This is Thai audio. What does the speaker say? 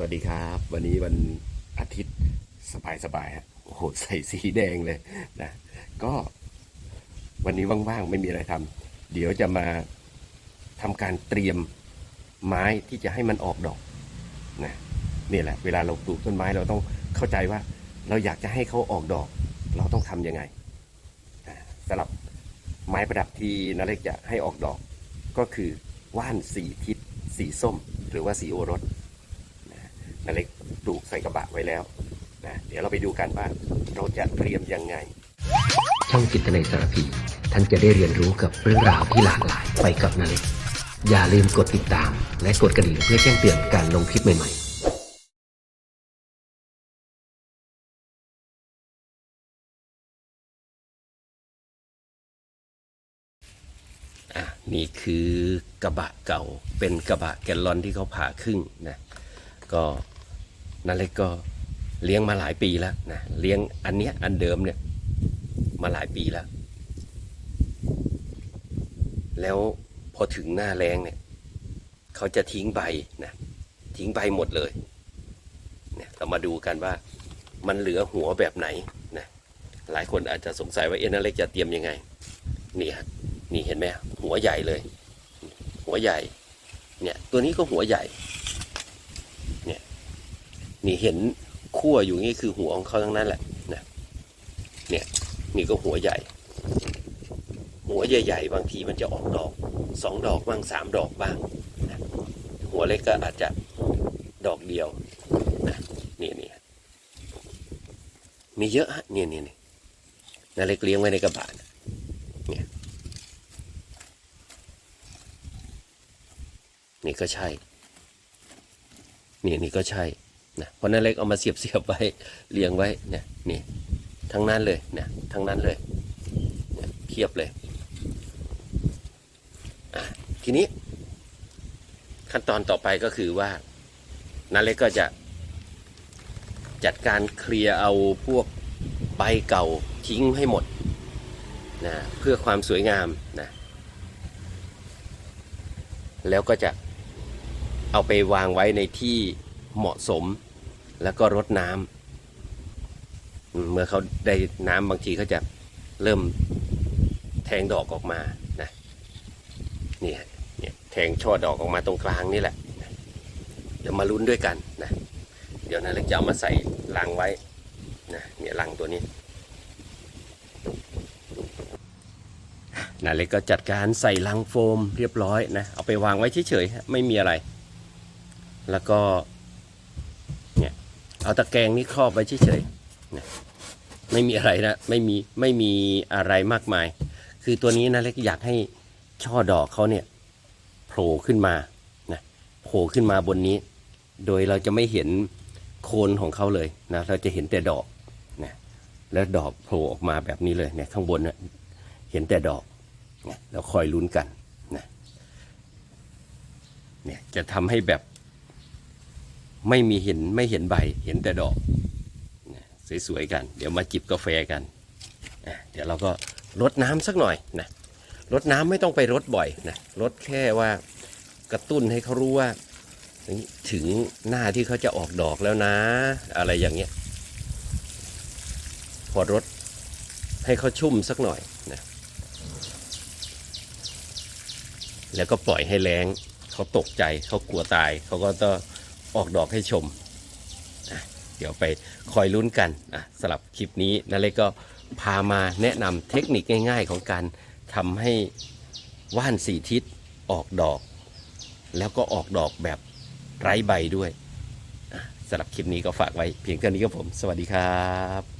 วัสดีครับ วันนี้วันอาทิตย์สบายสบายฮะโอ้โหใส่สีแดงเลยนะก็วันนี้ว่างๆไม่มีอะไรทำเดี๋ยวจะมาทำการเตรียมไม้ที่จะให้มันออกดอกนะนี่แหละ เวลาเราปลูกต้นไม้เราต้องเข้าใจว่า เราอยากจะให้เขาออกดอก เราต้องทำยังไงสำหรับไม้ประดับที่นาเล็กจะให้ออกดอก ก็คือว่านสีทิศสีส้ม หรือว่าสีโอรส นาเล็กปลูกใส่กระบะไว้แล้วนะเดี๋ยวเราไปดูกันว่าเราจะเตรียมยังไง ช่องจิตในสารพีท่านจะได้เรียนรู้กับเรื่องราวที่หลากหลายไปกับนาเล็กอย่าลืมกดติดตาม และกดกระดิ่งเพื่อแจ้งเตือนการลงคลิปใหม่ๆอะนี่คือกระบะเก่าเป็นกระบะแกลลอนที่เขาผ่าครึ่งนะก็ นาเล็กก็เลี้ยงมาหลายปีแล้วนะเลี้ยงอันเนี้ยอันเดิมเนี่ยมาหลายปีแล้ว แล้วพอถึงหน้าแรงเนี่ย เขาจะทิ้งใบนะทิ้งใบหมดเลยเนี่ยเรามาดูกันว่ามันเหลือหัวแบบไหนนะหลายคนอาจจะสงสัยว่าเอ็นาเล็กจะเตรียมยังไง นี่ครับนี่เห็นไหมหัวใหญ่เลย หัวใหญ่ เนี่ยตัวนี้ก็หัวใหญ่ นี่เห็นขั้วอยู่นี่คือหัวของเขาทั้งนั้นแหละนะเนี่ยนี่ก็หัวใหญ่ หัวใหญ่ๆบางทีมันจะออกดอกสองดอกบ้างสามดอกบ้างนะหัวเล็กก็อาจจะดอกเดียวนะนี่นี่มีเยอะฮะเนี่ยเนี่ยนี่นาเล็กเลี้ยงไว้ในกระบะนะเนี่ยนี่ก็ใช่ นี่นี่ก็ใช่ นะเพราะนั่นเล็กเอามาเสียบเสียบไว้เรียงไว้เนี่ยนี่ทั้งนั้นเลยเนี่ยทั้งนั้นเลยเนี่ยเทียบเลยทีนี้ ขั้นตอนต่อไปก็คือว่านาเล็กก็จะจัดการเคลียร์เอาพวกใบเก่าทิ้งให้หมดนะเพื่อความสวยงามนะแล้วก็จะเอาไปวางไว้ในที่เหมาะสม แล้วก็รดน้ำอืมเมื่อเขาได้น้ำบางทีเขาจะเริ่มแทงดอกออกมานะนี่เนี่ยแทงช่อดอกออกมาตรงกลางนี่แหละนะเดี๋ยวมาลุ้นด้วยกันนะเดี๋ยวนาเล็กจะเอามาใส่ลังไว้นะเนี่ยลังตัวนี้นาเล็กก็จัดการใส่ลังโฟมเรียบร้อยนะเอาไปวางไว้เฉยๆไม่มีอะไร แล้วก็ เอาตะแกรงนี้ครอบไว้เฉยๆไม่มีอะไรนะไม่มีไม่มีอะไรมากมาย คือตัวนี้นะเล็กอยากให้ช่อดอกเขาเนี่ยโผล่ขึ้นมานะโผล่ขึ้นมาบนนี้ โดยเราจะไม่เห็นโคนของเขาเลยนะเราจะเห็นแต่ดอกนะแล้วดอกโผล่ออกมาแบบนี้เลยเนี่ยข้างบนเนี่ยเห็นแต่ดอกนะแล้วคอยลุ้นกันนะเนี่ยจะทำให้แบบ ไม่มีเห็นไม่เห็นใบเห็นแต่ดอกสวยๆกัน เดี๋ยวมาจิบกาแฟกันเดี๋ยวเราก็รดน้ำสักหน่อยนะรดน้ำไม่ต้องไปรดบ่อยนะรดแค่ว่ากระตุ้นให้เขารู้ว่า ถึงหน้าที่เขาจะออกดอกแล้วนะ อะไรอย่างเงี้ยพอรดให้เขาชุ่มสักหน่อยนะแล้วก็ปล่อยให้แรงเขาตกใจเขากลัวตายเขาก็ต้อง ออกดอกให้ชม เดี๋ยวไปคอยลุ้นกันอะสลับคลิปนี้นาเล็กก็พามาแนะนำเทคนิคง่าย ๆ ของการทำให้ว่านสีทิศออกดอก แล้วก็ออกดอกแบบไร้ใบด้วยสำหรับคลิปนี้ก็ฝากไว้เพียงแค่นี้ครับผม สวัสดีครับ